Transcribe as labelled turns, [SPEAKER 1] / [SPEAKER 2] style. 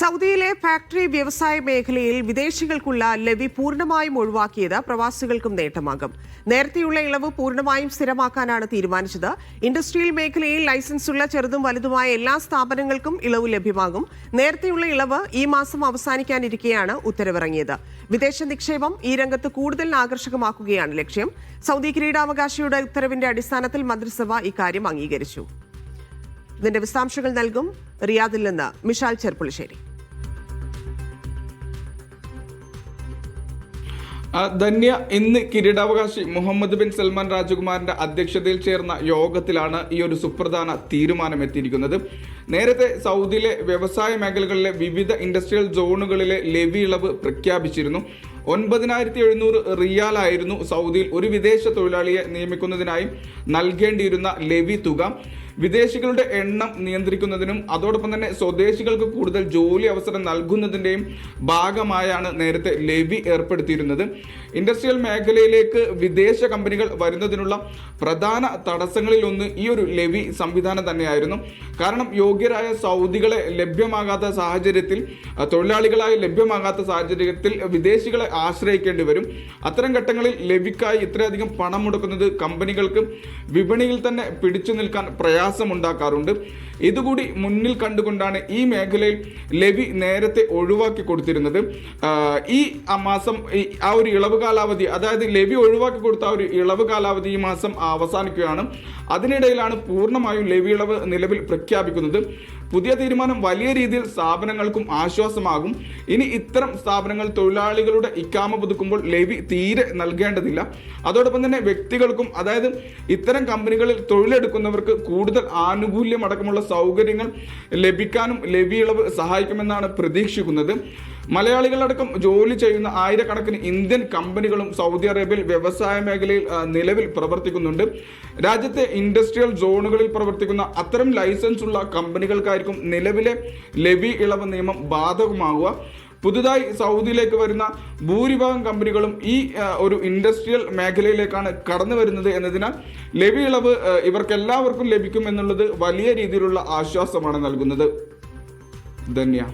[SPEAKER 1] സൗദിയിലെ ഫാക്ടറി വ്യവസായ മേഖലയിൽ വിദേശികൾക്കുള്ള ലവി പൂർണമായും ഒഴിവാക്കിയത് പ്രവാസികൾക്കും നേട്ടമാകും. നേരത്തെയുള്ള ഇളവ് പൂർണമായും സ്ഥിരമാക്കാനാണ് തീരുമാനിച്ചത്. ഇൻഡസ്ട്രിയൽ മേഖലയിൽ ലൈസൻസുള്ള ചെറുതും വലുതുമായ എല്ലാ സ്ഥാപനങ്ങൾക്കും ഇളവ് ലഭ്യമാകും. നേരത്തെയുള്ള ഇളവ് ഈ മാസം അവസാനിക്കാനിരിക്കെയാണ് ഉത്തരവിറങ്ങിയത്. വിദേശ നിക്ഷേപം ഈ രംഗത്ത് കൂടുതൽ ആകർഷകമാക്കുകയാണ് ലക്ഷ്യം. സൗദി കിരീടാവകാശിയുടെ ഉത്തരവിന്റെ അടിസ്ഥാനത്തിൽ മന്ത്രിസഭ ഇക്കാര്യം അംഗീകരിച്ചു. ഇതിന്റെ വിശദാംശങ്ങൾ നൽകും റിയാദിൽ നിന്ന് മിഷാൽ ചെർപ്പുളശ്ശേരി.
[SPEAKER 2] ധന്യ ഇന്ന് കിരീടാവകാശി മുഹമ്മദ് ബിൻ സൽമാൻ രാജകുമാരന്റെ അധ്യക്ഷതയിൽ ചേർന്ന യോഗത്തിലാണ് ഈ ഒരു സുപ്രധാന തീരുമാനം എത്തിയിരിക്കുന്നത് നേരത്തെ സൗദിയിലെ വ്യവസായ മേഖലകളിലെ വിവിധ ഇൻഡസ്ട്രിയൽ സോണുകളിലെ ലെവി ഇളവ് പ്രഖ്യാപിച്ചിരുന്നു. ഒൻപതിനായിരത്തി എഴുന്നൂറ് റിയാലായിരുന്നു സൗദിയിൽ ഒരു വിദേശ തൊഴിലാളിയെ നിയമിക്കുന്നതിനായി നൽകേണ്ടിയിരുന്ന ലെവി തുക. വിദേശികളുടെ എണ്ണം നിയന്ത്രിക്കുന്നതിനും അതോടൊപ്പം തന്നെ സ്വദേശികൾക്ക് കൂടുതൽ ജോലി അവസരം നൽകുന്നതിന്റെയും ഭാഗമായാണ് നേരത്തെ ലെവി ഏർപ്പെടുത്തിയിരുന്നത്. ഇൻഡസ്ട്രിയൽ മേഖലയിലേക്ക് വിദേശ കമ്പനികൾ വരുന്നതിനുള്ള പ്രധാന തടസ്സങ്ങളിലൊന്ന് ഈ ഒരു ലെവി സംവിധാനം തന്നെയായിരുന്നു. കാരണം യോഗ്യരായ സൗദികളെ ലഭ്യമാകാത്ത സാഹചര്യത്തിൽ തൊഴിലാളികളായി ലഭ്യമാകാത്ത സാഹചര്യത്തിൽ വിദേശികളെ ആശ്രയിക്കേണ്ടി വരും. അത്തരം ഘട്ടങ്ങളിൽ ലെവിക്കായി ഇത്രയധികം പണം മുടക്കുന്നത് കമ്പനികൾക്ക് വിപണിയിൽ തന്നെ പിടിച്ചു നിൽക്കാൻ പ്രയാസമുണ്ടാക്കാറുണ്ട്. ഇതുകൂടി മുന്നിൽ കണ്ടുകൊണ്ടാണ് ഈ മേഖലയിൽ ലവി നേരത്തെ ഒഴിവാക്കി കൊടുത്തിരുന്നത്. ഈ മാസം ആ ഒരു ഇളവ് കാലാവധി അതായത് ലവി ഒഴിവാക്കി കൊടുത്ത ആ ഒരു ഇളവ് കാലാവധി ഈ മാസം അവസാനിക്കുകയാണ്. അതിനിടയിലാണ് പൂർണമായും ലവി ഇളവ് നിലവിൽ പ്രഖ്യാപിക്കുന്നത്. പുതിയ തീരുമാനം വലിയ രീതിയിൽ സ്ഥാപനങ്ങൾക്കും ആശ്വാസമാകും. ഇനി ഇത്തരം സ്ഥാപനങ്ങൾ തൊഴിലാളികളുടെ ഇക്കാമ പുതുക്കുമ്പോൾ ലെവി തീരെ നൽകേണ്ടതില്ല. അതോടൊപ്പം തന്നെ വ്യക്തികൾക്കും അതായത് ഇത്തരം കമ്പനികളിൽ തൊഴിലെടുക്കുന്നവർക്ക് കൂടുതൽ ആനുകൂല്യമടക്കമുള്ള സൗകര്യങ്ങൾ ലഭിക്കാനും ലെവി ഇളവ് സഹായിക്കുമെന്നാണ് പ്രതീക്ഷിക്കുന്നത്. മലയാളികളടക്കം ജോലി ചെയ്യുന്ന ആയിരക്കണക്കിന് ഇന്ത്യൻ കമ്പനികളും സൗദി അറേബ്യയിൽ വ്യവസായ മേഖലയിൽ നിലവിൽ പ്രവർത്തിക്കുന്നുണ്ട്. രാജ്യത്തെ ഇൻഡസ്ട്രിയൽ സോണുകളിൽ പ്രവർത്തിക്കുന്ന അത്തരം ലൈസൻസ് ഉള്ള കമ്പനികൾക്കായിരിക്കും നിലവിലെ ലെവി ഇളവ് നിയമം ബാധകമാകുക പുതുതായി സൗദിയിലേക്ക് വരുന്ന ഭൂരിഭാഗം കമ്പനികളും ഈ ഒരു ഇൻഡസ്ട്രിയൽ മേഖലയിലേക്കാണ് കടന്നു വരുന്നത് എന്നതിനാൽ ലെവി ഇളവ് ഇവർക്കെല്ലാവർക്കും ലഭിക്കും എന്നുള്ളത് വലിയ രീതിയിലുള്ള ആശ്വാസമാണ് നൽകുന്നത്. ധന്യ